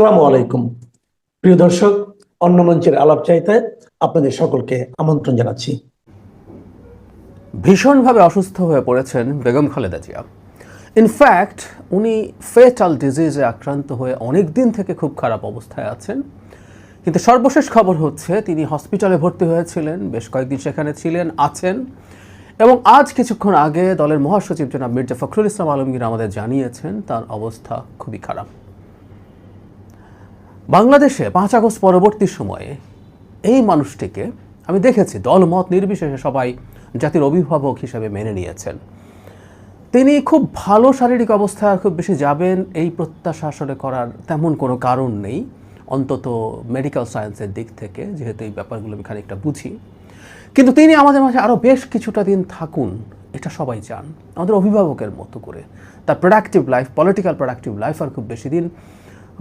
আসসালামু আলাইকুম। প্রিয় দর্শক, অন্য মঞ্চের আলাপ চাইতে আপনাদের সকলকে আমন্ত্রণ জানাচ্ছি। ভীষণভাবে অসুস্থ হয়ে পড়েছেন বেগম খালেদা জিয়া। ইনফ্যাক্ট উনি ফেটাল ডিজিজে আক্রান্ত হয়ে অনেক দিন থেকে খুব খারাপ অবস্থায় আছেন। কিন্তু সর্বশেষ খবর হচ্ছে, তিনি হসপিটালে ভর্তি হয়েছিলেন, বেশ কয়েকদিন সেখানে ছিলেন, আছেন। এবং আজ কিছুক্ষণ আগে দলের মহাসচিব জনাব মির্জা ফখরুল ইসলাম আলমগীর আমাদের জানিয়েছেন, তার অবস্থা খুবই খারাপ। বাংলাদেশে পাঁচ আগস্ট পরবর্তী সময়ে এই মানুষটিকে আমি দেখেছি, দলমত নির্বিশেষে সবাই জাতির অভিভাবক হিসেবে মেনে নিয়েছেন। তিনি খুব ভালো শারীরিক অবস্থায় খুব বেশি যাবেন এই প্রত্যাশা আসলে করার তেমন কোনো কারণ নেই, অন্তত মেডিকেল সায়েন্সের দিক থেকে, যেহেতু এই ব্যাপারগুলো আমি খানিকটা বুঝি। কিন্তু তিনি আমাদের মাঝে আরও বেশ কিছুটা দিন থাকুন, এটা সবাই চান। আমাদের অভিভাবকের মতো করে। তার productive life political productive life আর খুব বেশি দিন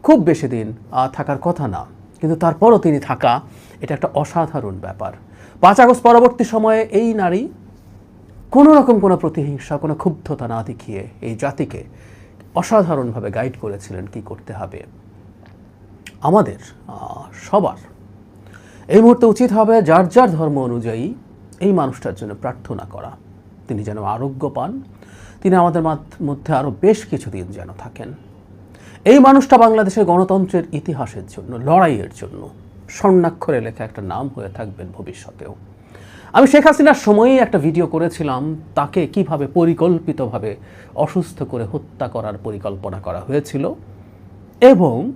খুব বেশি দিন থাকার কথা না। কিন্তু তারপরও তিনি থাকা, এটা একটা অসাধারণ ব্যাপার। পাঁচ আগস্ট পরবর্তী সময়ে এই নারী কোনো রকম কোনো প্রতিহিংসা, কোনো ক্ষুব্ধতা না দেখিয়ে এই জাতিকে অসাধারণভাবে গাইড করেছিলেন কি করতে হবে। আমাদের সবার এই মুহূর্তে উচিত হবে যার যার ধর্ম অনুযায়ী এই মানুষটার জন্য প্রার্থনা করা। তিনি যেন আরোগ্য পান। তিনি আমাদের মাধ- মধ্যে আরও বেশ কিছুদিন যেন থাকেন। এই মানুষটা বাংলাদেশের গণতন্ত্রের ইতিহাসের জন্য, লড়াইয়ের জন্য। স্বর্ণাক্ষরে লেখা একটা নাম হয়ে থাকবেন ভবিষ্যতেও। আমি শেখ হাসিনার সময়ই একটা ভিডিও করেছিলাম, তাকে কীভাবে পরিকল্পিতভাবে অসুস্থ করে হত্যা করার পরিকল্পনা করা হয়েছিল এবং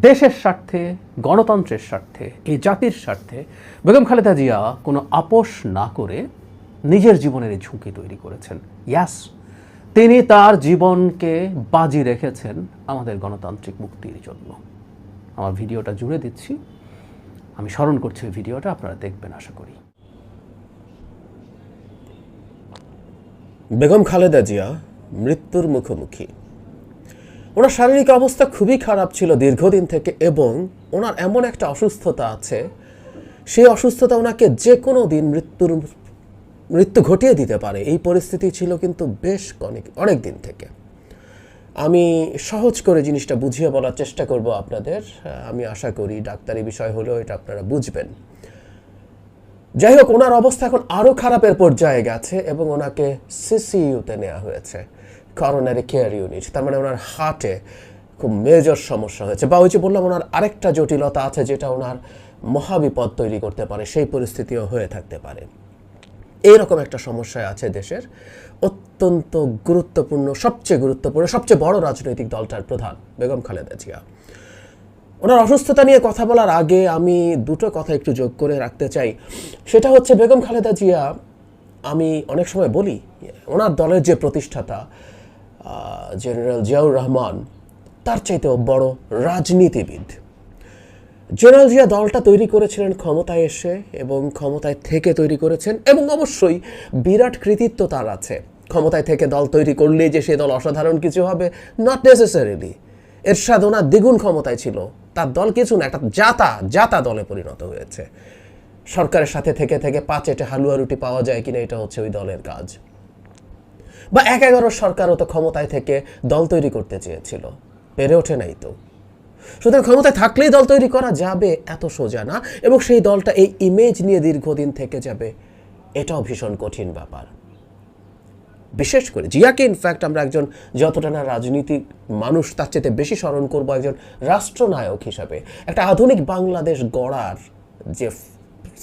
দেশের স্বার্থে, গণতন্ত্রের স্বার্থে এই জাতির স্বার্থে বেগম খালেদা জিয়া কোনো আপোষ না করে নিজের জীবনের এই ঝুঁকি তৈরি করেছেন। ইয়াস তিনি তার জীবনকে বাজি রেখেছেন আমাদের গণতান্ত্রিক মুক্তির জন্য। আমার ভিডিওটা জুড়ে দিচ্ছি। আমি স্মরণ করছি ওই ভিডিওটা, আপনারা দেখবেন, আশা করি। বেগম খালেদা জিয়া মৃত্যুর মুখোমুখি। ওনার শারীরিক অবস্থা খুবই খারাপ ছিল দীর্ঘদিন থেকে এবং ওনার এমন একটা অসুস্থতা আছে, সেই অসুস্থতা ওনাকে যে কোনো দিন মৃত্যুর মৃত্যু ঘটিয়ে দিতে পারে। এই পরিস্থিতি ছিল কিন্তু বেশ অনেক অনেক দিন থেকে। আমি সহজ করে জিনিসটা বুঝিয়ে বলার চেষ্টা করব আপনাদের। আমি আশা করি ডাক্তারি বিষয় হলেও এটা আপনারা বুঝবেন। যাই হোক, ওনার অবস্থা এখন আরও খারাপের পর্যায়ে গেছে এবং ওনাকে সিসিইউতে নেওয়া হয়েছে, করোনারি কেয়ার ইউনিট। তার মানে ওনার হার্টে খুব মেজর সমস্যা হয়েছে। বা ওই যে বললাম, ওনার আরেকটা জটিলতা আছে যেটা ওনার মহাবিপদ তৈরি করতে পারে, সেই পরিস্থিতিও হয়ে থাকতে পারে। এইরকম একটা সমস্যায় আছে দেশের। অত্যন্ত গুরুত্বপূর্ণ, সবচেয়ে গুরুত্বপূর্ণ, সবচেয়ে বড় রাজনৈতিক দলটার প্রধান বেগম খালেদা জিয়া। ওনার অসুস্থতা নিয়ে কথা বলার আগে আমি দুটো কথা একটু যোগ করে রাখতে চাই। সেটা হচ্ছে, বেগম খালেদা জিয়া, আমি অনেক সময় বলি, ওনার দলের যে প্রতিষ্ঠাতা জেনারেল জিয়াউর রহমান, তার চাইতেও বড় রাজনীতিবিদ। জেনারেল জিয়া দলটা তৈরি করেছিলেন ক্ষমতায় এসে এবং ক্ষমতায় থেকে তৈরি করেছেন এবং অবশ্যই বিরাট কৃতিত্ব তার আছে। ক্ষমতায় থেকে দল তৈরি করলেই যে সে দল অসাধারণ কিছু হবে নট নেসেসারিলি এর সাধনা দ্বিগুণ ক্ষমতায় ছিল। তার দল কিছু না, একটা জাতা জাতা দলে পরিণত হয়েছে। সরকারের সাথে থেকে থেকে পাঁচ এটে হালুয়া রুটি পাওয়া যায় কিনা, এটা হচ্ছে ওই দলের কাজ। বা এক এগারো সরকারও তো ক্ষমতায় থেকে দল তৈরি করতে চেয়েছিল। পেরে ওঠে নাই তো। সুতরাং ক্ষমতায় থাকলেই দল তৈরি করা যাবে এত সোজা না, এবং সেই দলটা এই ইমেজ নিয়ে দীর্ঘদিন থেকে যাবে। এটাও ভীষণ কঠিন ব্যাপার। বিশেষ করে জিয়াকে ইনফ্যাক্ট আমরা একজন যতটা না রাজনীতিক মানুষ, তার চেয়ে বেশি স্মরণ করব একজন রাষ্ট্রনায়ক হিসাবে। একটা আধুনিক বাংলাদেশ গড়ার যে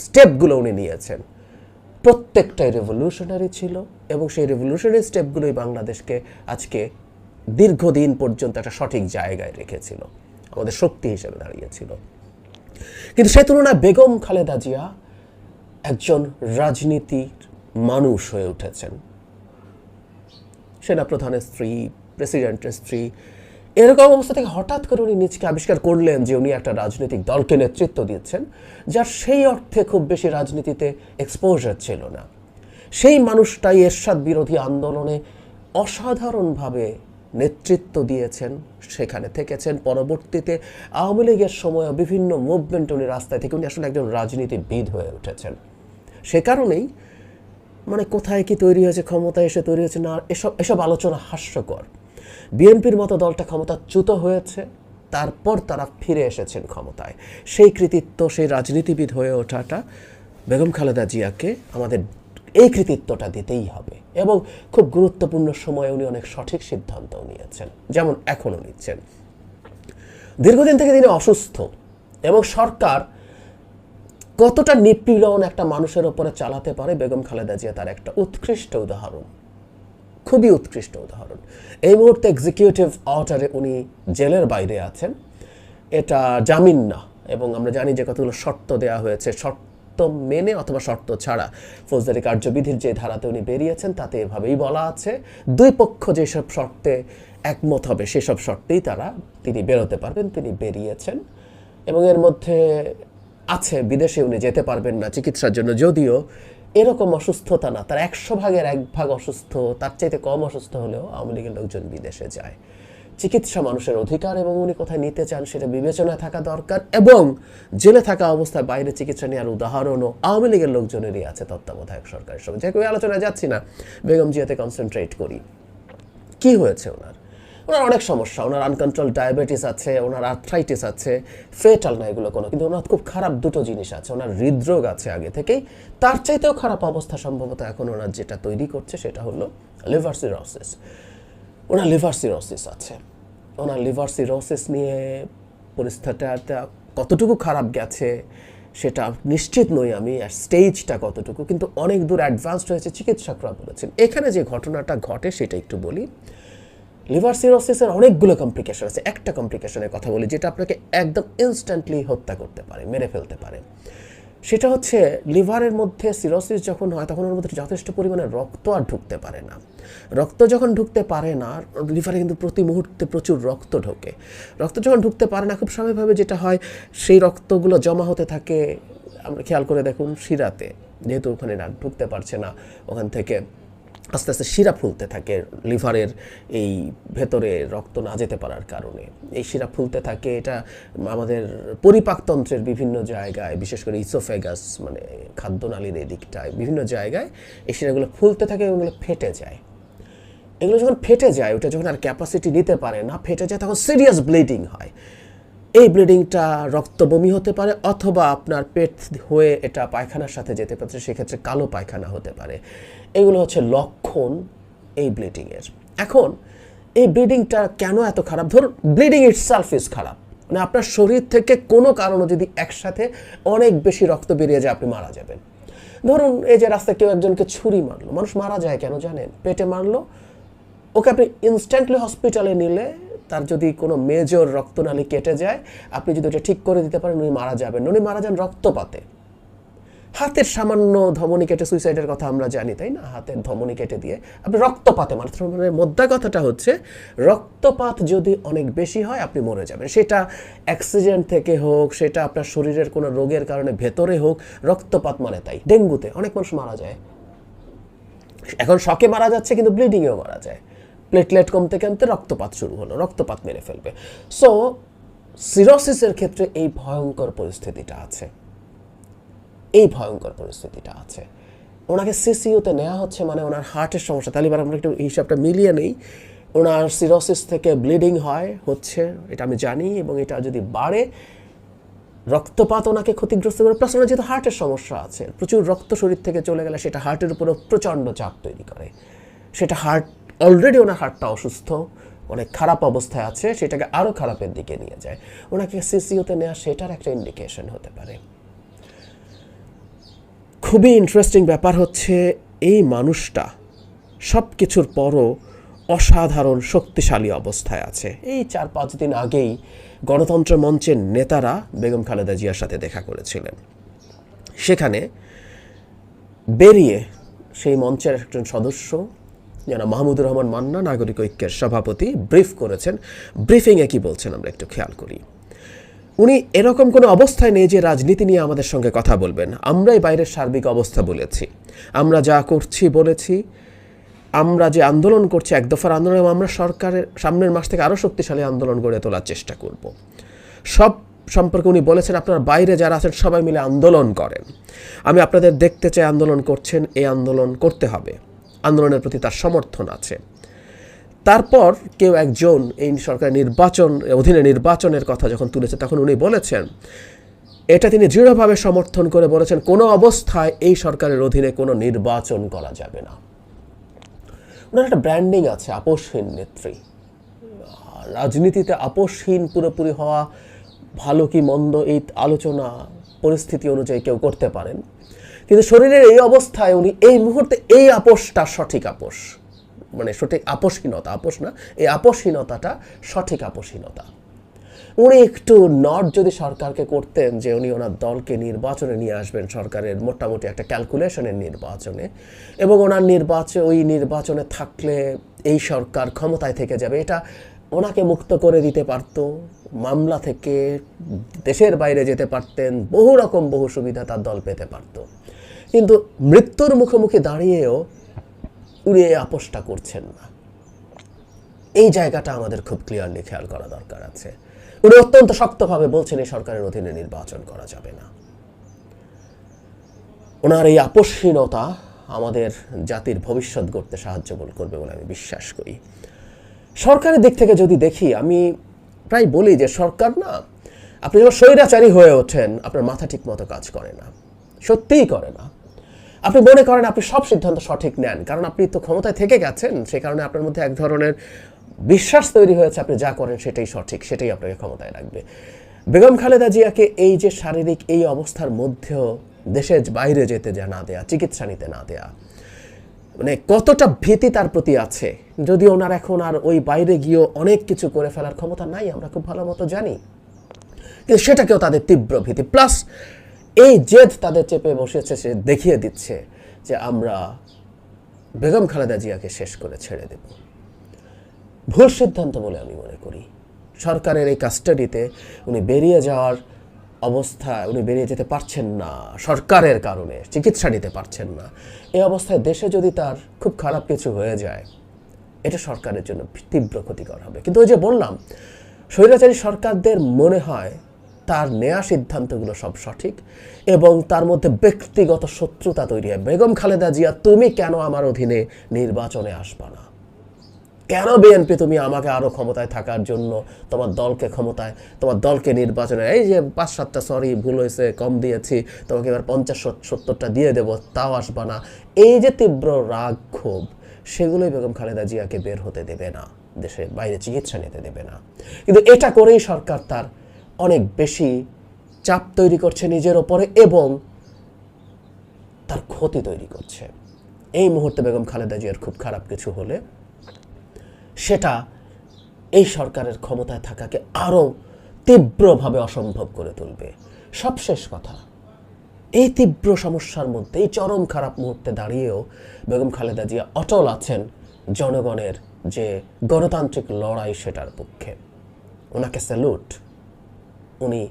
স্টেপগুলো উনি নিয়েছেন, প্রত্যেকটাই রেভলিউশনারি ছিল, এবং সেই রেভলিউশনারি স্টেপগুলোই বাংলাদেশকে আজকে দীর্ঘদিন পর্যন্ত একটা সঠিক জায়গায় রেখেছিল। আমাদের শক্তি হিসেবে দাঁড়িয়েছিল। কিন্তু সে তুলনায় বেগম খালেদা জিয়া একজন রাজনীতির মানুষ হয়ে উঠেছেন। সেনাপ্রধানের স্ত্রী, প্রেসিডেন্টের স্ত্রী, এরকম অবস্থা থেকে হঠাৎ করে উনি নিজকে আবিষ্কার করলেন যে উনি একটা রাজনৈতিক দলকে নেতৃত্ব দিচ্ছেন, যার সেই অর্থে খুব বেশি রাজনীতিতে এক্সপোজার ছিল না। সেই মানুষটাই এরশাদ বিরোধী আন্দোলনে অসাধারণভাবে নেতৃত্ব দিয়েছেন, সেখানে থেকেছেন। পরবর্তীতে আওয়ামী লীগের সময় বিভিন্ন মুভমেন্ট উনি রাস্তায় থেকে উনি আসলে একজন রাজনীতিবিদ হয়ে উঠেছেন। সে কারণেই মানে কোথায় কি তৈরি হয়েছে ক্ষমতায় এসে তৈরি হয়েছে না, এসব এসব আলোচনা হাস্যকর। বিএনপির মতো দলটা ক্ষমতাচ্যুত হয়েছে, তারপর তারা ফিরে এসেছেন ক্ষমতায়। সেই কৃতিত্ব, সেই রাজনীতিবিদ হয়ে ওঠাটা বেগম খালেদা জিয়াকে আমাদের এই কৃতিত্বটা দিতেই হবে। এবং খুব গুরুত্বপূর্ণ সময়ে উনি অনেক সঠিক সিদ্ধান্তও নিয়েছেন, যেমন এখনও নিচ্ছেন। দীর্ঘদিন থেকে তিনি অসুস্থ এবং সরকার কতটা নিপীড়ন একটা মানুষের ওপরে চালাতে পারে বেগম খালেদা জিয়া তার একটা উৎকৃষ্ট উদাহরণ। খুবই উৎকৃষ্ট উদাহরণ। এই মুহূর্তে এক্সিকিউটিভ অর্ডারে উনি জেলের বাইরে আছেন। এটা জামিন না এবং আমরা জানি যে কতগুলো শর্ত দেওয়া হয়েছে। শর্ত মেনে অথবা শর্ত ছাড়া। ফৌজদারি কার্যবিধির যে ধারাতে উনি বেরিয়েছেন, তাতে এভাবেই বলা আছে, দুই পক্ষ যেসব শর্তে একমত হবে, সেসব শর্তেই তারা তিনি বেরোতে পারবেন, তিনি বেরিয়েছেন। এবং এর মধ্যে আছে, বিদেশে উনি যেতে পারবেন না চিকিৎসার জন্য, যদিও এরকম অসুস্থতা না, তার একশো ভাগের এক ভাগ অসুস্থ, তার চাইতে কম অসুস্থ হলেও আওয়ামী লীগের লোকজন বিদেশে যায়। চিকিৎসা মানুষের অধিকার এবং উনি কোথায় নিতে চান সেটা বিবেচনায় থাকা দরকার এবং জেলে থাকা অবস্থায় বাইরে চিকিৎসা নেওয়ার উদাহরণও আওয়ামী লীগের লোকজনেরই আছে তত্ত্বাবধায়ক সরকারের সঙ্গে। যে কেউ আলোচনায় যাচ্ছি না। বেগম জিয়াতে কনসেন্ট্রেট করি। কি হয়েছে ওনার? ওনার অনেক সমস্যা। ওনার আনকন্ট্রোল ডায়াবেটিস আছে, ওনার আর্থ্রাইটিস আছে ফেটাল না এগুলো কোনো। কিন্তু ওনার খুব খারাপ দুটো জিনিস আছে। ওনার হৃদরোগ আছে আগে থেকেই। তার চাইতেও খারাপ অবস্থা সম্ভবত এখন ওনার যেটা তৈরি করছে সেটা হলো লিভার সিরোসিস ওনার লিভার সিরোসিস আছে। ওনার লিভার সিরোসিস নিয়ে পরিস্থিতিটা কতটুকু খারাপ গেছে, সেটা নিশ্চিত নই আমি, আর স্টেজটা কতটুকু, কিন্তু অনেক দূর অ্যাডভান্সড হয়েছে, চিকিৎসকরা বলেছেন। এখানে যে ঘটনাটা ঘটে, সেটা একটু বলি। লিভার সিরোসিসের অনেকগুলো কমপ্লিকেশন আছে। একটা কমপ্লিকেশনের কথা বলি, যেটা আপনাকে একদম ইনস্ট্যান্টলি হত্যা করতে পারে, মেরে ফেলতে পারে। সেটা হচ্ছে লিভারের মধ্যে সিরোসিস যখন হয়, তখন ওর মধ্যে যথেষ্ট পরিমাণে রক্ত আর ঢুকতে পারে না। রক্ত যখন ঢুকতে পারে না, লিভারে কিন্তু প্রতি মুহূর্তে প্রচুর রক্ত ঢোকে। রক্ত যখন ঢুকতে পারে না, খুব স্বাভাবিকভাবে যেটা হয়, সেই রক্তগুলো জমা হতে থাকে, আমরা খেয়াল করে দেখুন শিরাতে, যেহেতু ওখানে ঢুকতে পারছে না ওখান থেকে। আস্তে আস্তে শিরা ফুলতে থাকে, লিভারের এই ভেতরে রক্ত না যেতে পারার কারণে। এই শিরা ফুলতে থাকে, এটা আমাদের পরিপাকতন্ত্রের বিভিন্ন জায়গায়, বিশেষ করে ইসোফেগাস মানে খাদ্যনালীর এই দিকটায়, বিভিন্ন জায়গায় এই শিরাগুলো ফুলতে থাকে এবং এগুলো ফেটে যায়। এগুলো যখন ফেটে যায়, ওটা যখন আর ক্যাপাসিটি নিতে পারে না, ফেটে যায়, তখন সিরিয়াস ব্লিডিং হয়। এই ব্লিডিংটা রক্ত বমি হতে পারে অথবা আপনার পেট হয়ে এটা পায়খানার সাথে যেতে পারে, সেক্ষেত্রে কালো পায়খানা হতে পারে। এগুলো হচ্ছে লক্ষণ এই ব্লিডিংয়ের এখন এই ব্লিডিংটা কেন এত খারাপ? ধরুন ব্লিডিং ইটসেলফ ইজ খারাপ। মানে আপনার শরীর থেকে কোনো কারণে যদি একসাথে অনেক বেশি রক্ত বেরিয়ে যায়, আপনি মারা যাবেন। ধরুন, এই যে রাস্তায় কেউ একজনকে ছুরি মারলো, মানুষ মারা যায় কেন জানেন? পেটে মারলো, ওকে আপনি ইনস্ট্যান্টলি হসপিটালে নিলে তার যদি কোনো মেজর রক্তনালী কেটে যায়, আপনি যদি ওটা ঠিক করে দিতে পারেন, উনি মারা যাবেন। উনি মারা যান রক্তপাতে। হাতের সামান্য ধমনী কেটে সুইসাইডের কথা আমরা জানি, তাই না? হাতের ধমনী কেটে দিয়ে। আপনি রক্তপাতে মাত্র মানে মোদ্দা কথাটা হচ্ছে, রক্তপাত যদি অনেক বেশি হয়, আপনি মরে যাবেন। সেটা অ্যাক্সিডেন্ট থেকে হোক, সেটা আপনার শরীরের কোনো রোগের কারণে ভেতরে হোক, রক্তপাত মানে তাই। ডেঙ্গুতে অনেক মানুষ মারা যায়। এখন শকে মারা যাচ্ছে, কিন্তু ব্লিডিংয়েও মারা যায়। প্লেটলেট কমতে কমতে রক্তপাত শুরু হলো, রক্তপাত মেরে ফেলবে। সো সিরোসিসের ক্ষেত্রে এই ভয়ঙ্কর পরিস্থিতিটা আছে। এই ভয়ঙ্কর পরিস্থিতিটা আছে। ওনাকে সিসিউতে নেওয়া হচ্ছে মানে ওনার হার্টের সমস্যা। তাহলে এবার আমরা একটু হিসাবটা মিলিয়ে নেই। ওনার সিরোসিস থেকে ব্লিডিং হয়, হচ্ছে, এটা আমি জানি এবং এটা যদি বাড়ে, রক্তপাত ওনাকে ক্ষতিগ্রস্ত করে প্লাস ওনার যেহেতু হার্টের সমস্যা আছে, প্রচুর রক্ত শরীর থেকে চলে গেলে সেটা হার্টের উপরেও প্রচণ্ড চাপ তৈরি করে। সেটা হার্ট অলরেডি ওনার হার্টটা অসুস্থ, অনেক খারাপ অবস্থায় আছে, সেটাকে আরও খারাপের দিকে নিয়ে যায়। ওনাকে সিসিওতে নেওয়া সেটার একটা ইন্ডিকেশন হতে পারে। খুবই ইন্টারেস্টিং ব্যাপার হচ্ছে এই মানুষটা সব কিছুর পরও অসাধারণ শক্তিশালী অবস্থায় আছে। এই চার পাঁচ দিন আগেই গণতন্ত্র মঞ্চের নেতারা বেগম খালেদা জিয়ার সাথে দেখা করেছিলেন। সেখানে বেরিয়ে সেই মঞ্চের একজন সদস্য যেন মাহমুদুর রহমান মান্না, নাগরিক ঐক্যের সভাপতি, ব্রিফ করেছেন। ব্রিফিংয়ে কি বলছেন আমরা একটু খেয়াল করি। উনি এরকম কোনো অবস্থায় নেই যে রাজনীতি নিয়ে আমাদের সঙ্গে কথা বলবেন। আমরাই বাইরের সার্বিক অবস্থা বলেছি। আমরা যা করছি, বলেছি। আমরা যে আন্দোলন করছি, এক দফার আন্দোলন আমরা সরকারের সামনের মাস থেকে আরও শক্তিশালী আন্দোলন গড়ে তোলার চেষ্টা করব। সব সম্পর্কে উনি বলেছেন, আপনার বাইরে যারা আছেন, সবাই মিলে আন্দোলন করেন। আমি আপনাদের দেখতে চাই আন্দোলন করছেন, এই আন্দোলন করতে হবে। আন্দোলনের প্রতি তার সমর্থন আছে। তারপর কেউ একজন এই সরকার নির্বাচন, অধীনে নির্বাচনের কথা যখন তুলেছে, তখন উনি বলেছেন, এটা তিনি দৃঢ়ভাবে সমর্থন করে বলেছেন, কোনো অবস্থায় এই সরকারের অধীনে কোনো নির্বাচন করা যাবে না। ওনার একটা ব্র্যান্ডিং আছে, আপোষহীন নেত্রী। রাজনীতিতে আপোষহীন, পুরোপুরি হওয়া, ভালো কি মন্দ এই আলোচনা, পরিস্থিতি অনুযায়ী কেউ করতে পারেন। কিন্তু শরীরের এই অবস্থায় উনি এই মুহূর্তে এই আপোষটা সঠিক আপোষ। মানে সঠিক আপোষহীনতা, আপোষ না, এই আপোষহীনতাটা সঠিক আপোষহীনতা। উনি একটু নট যদি সরকারকে করতেন যে উনি ওনার দলকে নির্বাচনে নিয়ে আসবেন সরকারের মোটামুটি একটা ক্যালকুলেশনের নির্বাচনে এবং ওনার নির্বাচন, ওই নির্বাচনে থাকলে এই সরকার ক্ষমতায় থেকে যাবে, এটা ওনাকে মুক্ত করে দিতে পারত, মামলা থেকে দেশের বাইরে যেতে পারতেন, বহু রকম বহু সুবিধা তার দল পেতে পারত। কিন্তু মৃত্যুর মুখোমুখি দাঁড়িয়েও এই আপোষটা করছেন না। এই জায়গাটা আমাদের খুব ক্লিয়ারলি খেয়াল করা দরকার আছে। উনি অত্যন্ত শক্তভাবে বলছেন, এই সরকারের অধীনে নির্বাচন করা যাবে না। ওনার এই আপোষহীনতা আমাদের জাতির ভবিষ্যৎ গড়তে সাহায্য করবে বলে আমি বিশ্বাস করি। সরকারের দিক থেকে যদি দেখি, আমি প্রায় বলি যে সরকার না, আপনি যখন স্বৈরাচারী হয়ে ওঠেন, আপনার মাথা ঠিক মতো কাজ করে না। সত্যিই করে না। আপনি মনে করেন আপনি সব সিদ্ধান্ত সঠিক নেন, কারণ আপনি তো ক্ষমতায় থেকে গেছেন সেই কারণে আপনার মধ্যে এক ধরনের বিশ্বাস তৈরি হয়েছে আপনি যা করেন সেটাই সঠিক, সেটাই আপনাকে ক্ষমতায় রাখবে বেগম খালেদা জিয়াকে এই যে শারীরিক এই অবস্থার মধ্যেও দেশের বাইরে যেতে যা না দেয়া, চিকিৎসা নিতে না দেয়া মানে কতটা ভীতি তার প্রতি আছে, যদি ওনার এখন আর ওই বাইরে গিয়েও অনেক কিছু করে ফেলার ক্ষমতা নাই, আমরা খুব ভালো মতো জানি। কিন্তু সেটাকেও তাদের তীব্র ভীতি, প্লাস এই জেদ তাদের চেপে বসেছে, সে দেখিয়ে দিচ্ছে যে আমরা বেগম খালেদা জিয়াকে শেষ করে ছেড়ে দেব। ভুল সিদ্ধান্ত বলে আমি মনে করি। সরকারের এই কাস্টাডিতে উনি বেরিয়ে যাওয়ার অবস্থায় উনি বেরিয়ে যেতে পারছেন না, সরকারের কারণে চিকিৎসা নিতে পারছেন না। এই অবস্থায় দেশে যদি তার খুব খারাপ কিছু হয়ে যায়, এটা সরকারের জন্য তীব্র ক্ষতিকর হবে। কিন্তু ওই যে বললাম, স্বৈরাচারী সরকারদের মনে হয় তার নেয়া সিদ্ধান্তগুলো সব সঠিক এবং তার মধ্যে ব্যক্তিগত শত্রুতা তৈরি হয়। বেগম খালেদা জিয়া, তুমি কেন আমার অধীনে নির্বাচনে আসবা না? কেন বিএনপি তুমি আমাকে আরও ক্ষমতায় থাকার জন্য তোমার দলকে ক্ষমতায়, তোমার দলকে নির্বাচনে, এই যে পাঁচ সাতটা সরি ভুল হয়েছে, কম দিয়েছি, তোমাকে এবার পঞ্চাশ সত্তরটা দিয়ে দেব, তাও আসবা না। এই যে তীব্র রাগ ক্ষোভ, সেগুলোই বেগম খালেদা জিয়াকে বের হতে দেবে না, দেশের বাইরে চিকিৎসা নিতে দেবে না। কিন্তু এটা করেই সরকার তার অনেক বেশি চাপ তৈরি করছে নিজের ওপরে এবং তার ক্ষতি তৈরি করছে। এই মুহূর্তে বেগম খালেদা জিয়ার খুব খারাপ কিছু হলে সেটা এই সরকারের ক্ষমতায় থাকাকে আরও তীব্রভাবে অসম্ভব করে তুলবে। সবশেষ কথা, এই তীব্র সমস্যার মধ্যে, এই চরম খারাপ মুহূর্তে দাঁড়িয়েও বেগম খালেদা জিয়া অটল আছেন জনগণের যে গণতান্ত্রিক লড়াই সেটার পক্ষে। ওনাকে স্যালুট। উনি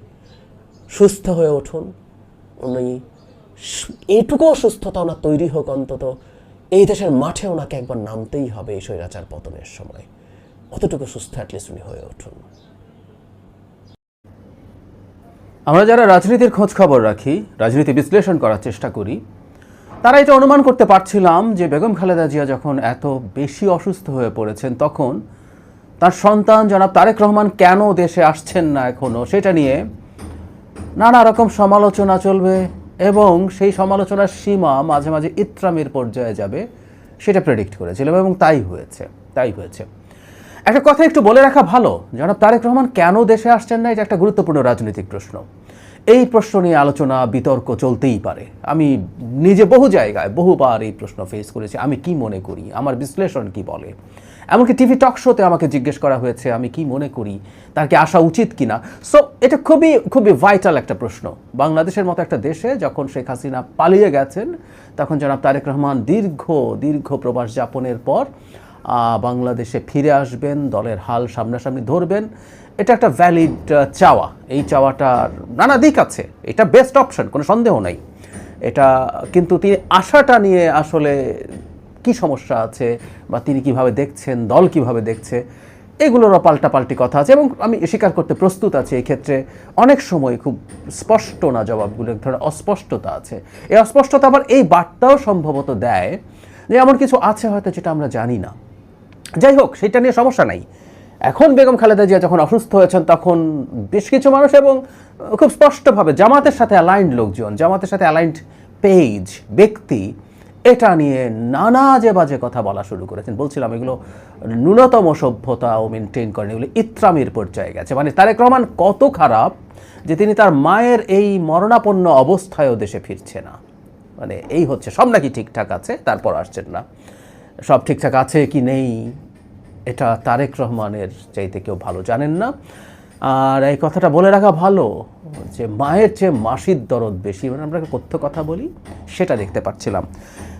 সুস্থ হয়ে উঠুন। উনি এইটুকুও সুস্থতা ওনার তৈরি হোক অন্তত। এই দেশের মাঠে ওনাকে একবার নামতেই হবে এই স্বৈরাচার পতনের সময়। অতটুকু সুস্থ অ্যাটলিস্ট উনি হয়ে উঠুন। আমরা যারা রাজনীতির খোঁজ খবর রাখি, রাজনীতি বিশ্লেষণ করার চেষ্টা করি, তারা এটা অনুমান করতে পারছিলাম যে বেগম খালেদা জিয়া যখন এত বেশি অসুস্থ হয়ে পড়েছেন, তখন তার সন্তান জনাব তারেক রহমান কেন দেশে আসছেন না এখনও? সেটা নিয়ে নানা রকম সমালোচনা চলবে এবং সেই সমালোচনার সীমা মাঝে মাঝে ইত্রামের পর্যায়ে যাবে, সেটা প্রেডিক্ট করেছিলাম এবং তাই হয়েছে তাই হয়েছে। একটা কথা একটু বলে রাখা ভালো, জনাব তারেক রহমান কেন দেশে আসছেন না, এটা একটা গুরুত্বপূর্ণ রাজনৈতিক প্রশ্ন। এই প্রশ্ন নিয়ে আলোচনা, বিতর্ক চলতেই পারে। আমি নিজে বহু জায়গায় বহুবার এই প্রশ্ন ফেস করেছি। আমি কি মনে করি? আমার বিশ্লেষণ কি বলে? এমনকি টিভি টক শোতে আমাকে জিজ্ঞেস করা হয়েছে, আমি কি মনে করি? তার কি আসা উচিত কিনা? সো এটা খুবই খুবই ভাইটাল একটা প্রশ্ন। বাংলাদেশের মতো একটা দেশে যখন শেখ হাসিনা পালিয়ে গেছেন, তখন জনাব তারেক রহমান দীর্ঘ দীর্ঘ প্রবাস যাপনের পর বাংলাদেশে ফিরে আসবেন, দলের হাল সামনাসামনি ধরবেন। এটা একটা ভ্যালিড চাওয়া। এই চাওয়াটার নানা দিক আছে। এটা বেস্ট অপশন কোনো সন্দেহ নাই। এটা কিন্তু তিনি আশাটা নিয়ে আসলে কি সমস্যা আছে, বা তিনি কীভাবে দেখছেন, দল কীভাবে দেখছে, এগুলোরও পাল্টাপাল্টি কথা আছে এবং আমি স্বীকার করতে প্রস্তুত আছি এই ক্ষেত্রে। অনেক সময় খুব স্পষ্ট না জবাবগুলো, এক ধরনের অস্পষ্টতা আছে। এই অস্পষ্টতা আবার এই বার্তাও সম্ভবত দেয় যে এমন কিছু আছে হয়তো যেটা আমরা জানি না। যাই হোক, সেটা নিয়ে সমস্যা নাই। এখন বেগম খালেদা জিয়া যখন অসুস্থ হয়েছেন, তখন বেশ কিছু মানুষ এবং, খুব স্পষ্টভাবে জামাতের সাথে অ্যালাইন্ড লোকজন, জামাতের সাথে অ্যালাইন্ড পেজ ব্যক্তি এটা নিয়ে নানা যে বাজে কথা বলা শুরু করেছেন। বলছিলাম এগুলো ন্যূনতম সভ্যতা ও মেনটেন করেন, এগুলো ইত্রামির পর্যায়ে গেছে। মানে তারেক রহমান কত খারাপ যে তিনি তার মায়ের এই মরণাপন্ন অবস্থায়ও দেশে ফিরছে না। মানে এই হচ্ছে, সব নাকি ঠিকঠাক আছে, তারপর আসছেন না। সব ঠিকঠাক আছে কি নেই, এটা তারেক রহমানের চাইতে কেউ ভালো জানেন না। আর এই কথাটা বলে রাখা ভালো যে মায়ের চেয়ে মাসির দরদ বেশি। মানে আমরা কথ্য কথা বলি, সেটা দেখতে পাচ্ছিলাম।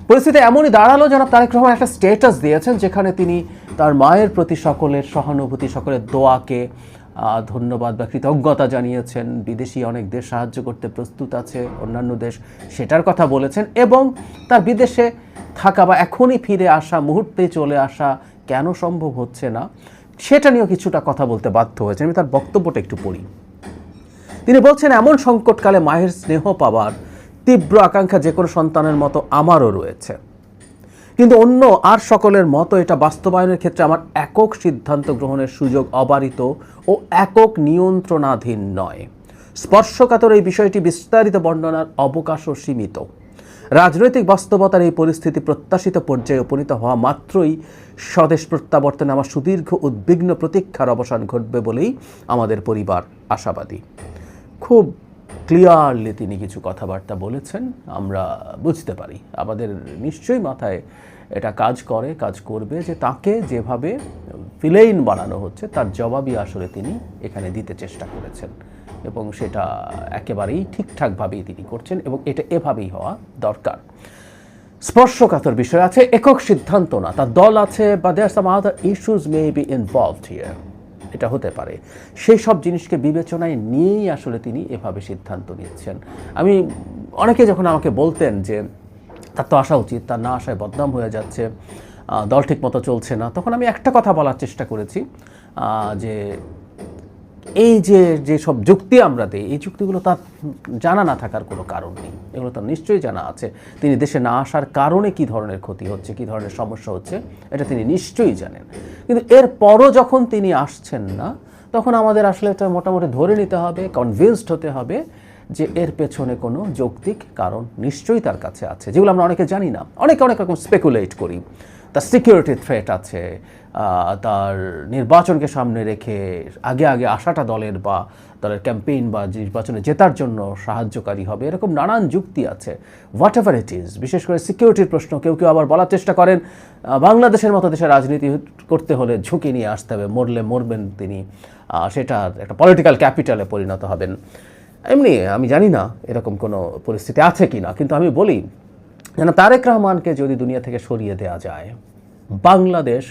পরিস্থিতি এমনই দাঁড়াল যেন তারেক রহমান একটা স্টেটাস দিয়েছেন, যেখানে তিনি তার মায়ের প্রতি সকলের সহানুভূতি, সকলের দোয়াকে ধন্যবাদ বা কৃতজ্ঞতা জানিয়েছেন। বিদেশি অনেক দেশ সাহায্য করতে প্রস্তুত আছে, অন্যান্য দেশ সেটার কথা বলেছেন এবং তার বিদেশে থাকা বা এখনই ফিরে আসা, মুহূর্তে চলে আসা কেন সম্ভব হচ্ছে না? সেটা নিয়েও কিছুটা কথা বলতে বাধ্য হয়েছেন। আমি তার বক্তব্যটা একটু পড়ি। তিনি বলছেন, এমন সংকটকালে মায়ের স্নেহ পাওয়ার তীব্র আকাঙ্ক্ষা যে কোনো সন্তানের মতো আমারও রয়েছে। কিন্তু অন্য আর সকলের মতো এটা বাস্তবায়নের ক্ষেত্রে আমার একক সিদ্ধান্ত গ্রহণের সুযোগ অবারিত ও একক নিয়ন্ত্রণাধীন নয়। স্পর্শকাতর এই বিষয়টি বিস্তারিত বর্ণনার অবকাশও সীমিত। রাজনৈতিক বাস্তবতার এই পরিস্থিতি প্রত্যাশিত পর্যায়ে উপনীত হওয়া মাত্রই স্বদেশ প্রত্যাবর্তনে আমার সুদীর্ঘ উদ্বিগ্ন প্রতীক্ষার অবসান ঘটবে বলেই আমাদের পরিবার আশাবাদী। খুব ক্লিয়ারলি তিনি কিছু কথাবার্তা বলেছেন, আমরা বুঝতে পারি। আমাদের নিশ্চয়ই মাথায় এটা কাজ করে, কাজ করবে যে তাকে যেভাবে ফিলেইন বানানো হচ্ছে, তার জবাবই আসলে তিনি এখানে দিতে চেষ্টা করেছেন। এবং সেটা একেবারেই ঠিকঠাকভাবেই তিনি করছেন এবং এটা এভাবেই হওয়া দরকার। স্পর্শকাতর বিষয় আছে, একক সিদ্ধান্ত না, তার দল আছে, বা there some other issues may be involved here এটা হতে পারে। সেই সব জিনিসকে বিবেচনায় নিয়েই আসলে তিনি এভাবে সিদ্ধান্ত নিচ্ছেন। আমি, অনেকে যখন আমাকে বলতেন যে, তার তো আসা উচিত, তার না আসায় বদনাম হয়ে যাচ্ছে দল ঠিক মতো চলছে না, তখন আমি একটা কথা বলার চেষ্টা করেছি যে এই যে যে সব যুক্তি আমরা দিই, এই যুক্তিগুলো তার জানা না থাকার কোনো কারণ নেই। এগুলো তার নিশ্চয়ই জানা আছে। তিনি দেশে না আসার কারণে কি ধরনের ক্ষতি হচ্ছে, কি ধরনের সমস্যা হচ্ছে, এটা তিনি নিশ্চয়ই জানেন। কিন্তু এর পরও যখন তিনি আসছেন না, তখন আমাদের আসলে এটা মোটামুটি ধরে নিতে হবে কনভিন্সড হতে হবে যে এর পেছনে কোনো যৌক্তিক কারণ নিশ্চয়ই তার কাছে আছে, যেগুলো আমরা অনেকে জানি না। অনেকে, অনেক রকম স্পেকুলেট করি। তার সিকিউরিটি থ্রেট আছে তার নির্বাচনকে সামনে রেখে আগে আগে আসাটা দলের বা দলের ক্যাম্পেইন বা নির্বাচনে জেতার জন্য সাহায্যকারী হবে। এরকম নানান যুক্তি আছে। হোয়াট এভার ইট ইজ বিশেষ করে সিকিউরিটির প্রশ্ন, কেউ কেউ আবার বলার চেষ্টা করেন বাংলাদেশের মতো দেশে রাজনীতি করতে হলে ঝুঁকি নিয়ে আসতে হবে, মরলে মরবেন তিনি সেটা একটা পলিটিক্যাল ক্যাপিটালে পরিণত হবেন। এমনি আমি জানি না এরকম কোনো পরিস্থিতি আছে কি না কিন্তু আমি বলি, যেন তারেক রহমানকে যদি দুনিয়া থেকে সরিয়ে দেওয়া যায়, বাংলাদেশ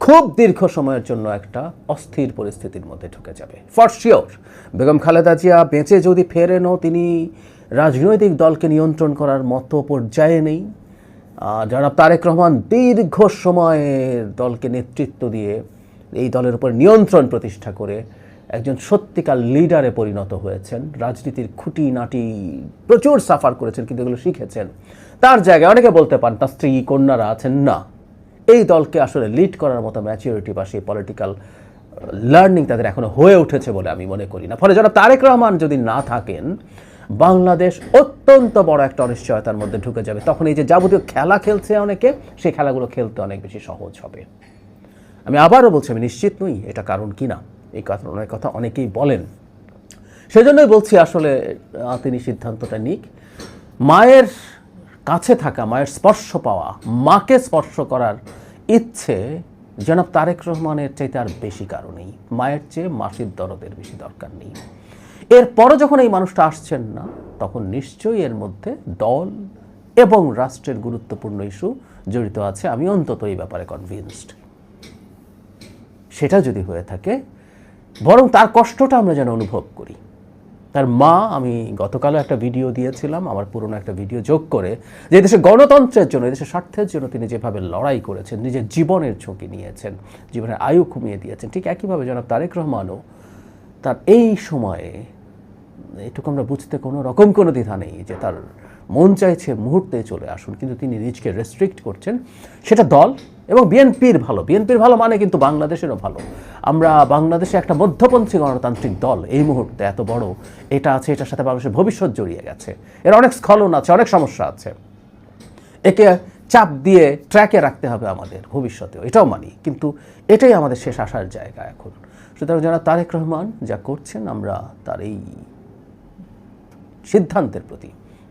খুব দীর্ঘ সময়ের জন্য একটা অস্থির পরিস্থিতির মধ্যে ঢুকে যাবে। ফর শিওর বেগম খালেদা জিয়া বেঁচে যদি ফেরেনও তিনি রাজনৈতিক দলকে নিয়ন্ত্রণ করার মতো পর্যায়ে নেই। জনাব তারেক রহমান দীর্ঘ সময়ের দলকে নেতৃত্ব দিয়ে এই দলের উপর নিয়ন্ত্রণ প্রতিষ্ঠা করে একজন সত্যিকার লিডারে পরিণত হয়েছেন। রাজনীতির খুঁটি নাটি প্রচুর সাফার করেছেন, কিন্তু এগুলো শিখেছেন। তার জায়গায় অনেকে বলতে পারেন, তার স্ত্রী, কন্যারা আছেন, না। এই দলকে আসলে লিড করার মতো ম্যাচিউরিটি বা সেই পলিটিক্যাল লার্নিং তাদের এখনও হয়ে উঠেছে বলে আমি মনে করি না। ফলে যারা তারেক রহমান যদি না থাকেন, বাংলাদেশ অত্যন্ত বড় একটা অনিশ্চয়তার মধ্যে ঢুকে যাবে। তখন এই যে যাবতীয় খেলা খেলছে অনেকে, সেই খেলাগুলো খেলতে অনেক বেশি সহজ হবে। আমি আবারও বলছি, আমি নিশ্চিত নই এটা কারণ কি না। এই অনেক কথা অনেকেই বলেন। সেজন্যই বলছি আসলে তিনি সিদ্ধান্তটা নিক। মায়ের কাছে থাকা, মায়ের স্পর্শ পাওয়া, মাকে স্পর্শ করার ইচ্ছে জনাব তারেক রহমানের চাইতে আর বেশি কারণেই মায়ের চেয়ে মাসির দরদের বেশি দরকার নেই। এরপরও যখন এই মানুষটা আসছেন না, তখন নিশ্চয়ই এর মধ্যে দল এবং রাষ্ট্রের গুরুত্বপূর্ণ ইস্যু জড়িত আছে। আমি অন্তত এই ব্যাপারে কনভিনসড সেটা যদি হয়ে থাকে, বরং তার কষ্টটা আমরা যেন অনুভব করি। তার মা, আমি গতকালও একটা ভিডিও দিয়েছিলাম, আমার পুরনো একটা ভিডিও যোগ করে, যে দেশে গণতন্ত্রের জন্য দেশের স্বার্থের জন্য তিনি যেভাবে লড়াই করেছেন, নিজের জীবনের ঝুঁকি নিয়েছেন, জীবনের আয়ু কমিয়ে দিয়েছেন, ঠিক একইভাবে জনাব তারেক রহমানও তার এই সময়ে, এটুকু আমরা বুঝতে কোনো রকম কোনো দ্বিধা নেই যে তার মন চাইছে মুহূর্তে চলে আসুন, কিন্তু তিনি নিজকে রেস্ট্রিক্ট করছেন, সেটা দল এবং বিএনপির ভালো। বিএনপির ভালো মানে কিন্তু বাংলাদেশেরও ভালো। আমরা বাংলাদেশে একটা মধ্যপন্থী গণতান্ত্রিক দল এই মুহূর্তে এত বড়, এটা আছে, এটার সাথে বাংলাদেশের ভবিষ্যৎ জড়িয়ে গেছে। এর অনেক স্খলন আছে, অনেক সমস্যা আছে। একে চাপ দিয়ে ট্র্যাকে রাখতে হবে আমাদের ভবিষ্যতেও, এটাও মানি। কিন্তু এটাই আমাদের শেষ আসার জায়গা এখন। সুতরাং যারা তারেক রহমান যা করছেন, আমরা তার এই সিদ্ধান্তের প্রতি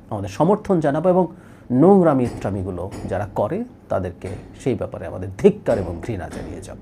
আমাদের সমর্থন জানাব এবং নোংরামি ইত্রামিগুলো যারা করে তাদেরকে সেই ব্যাপারে আমাদের ধিক্কার এবং ঘৃণা জানিয়ে যাব।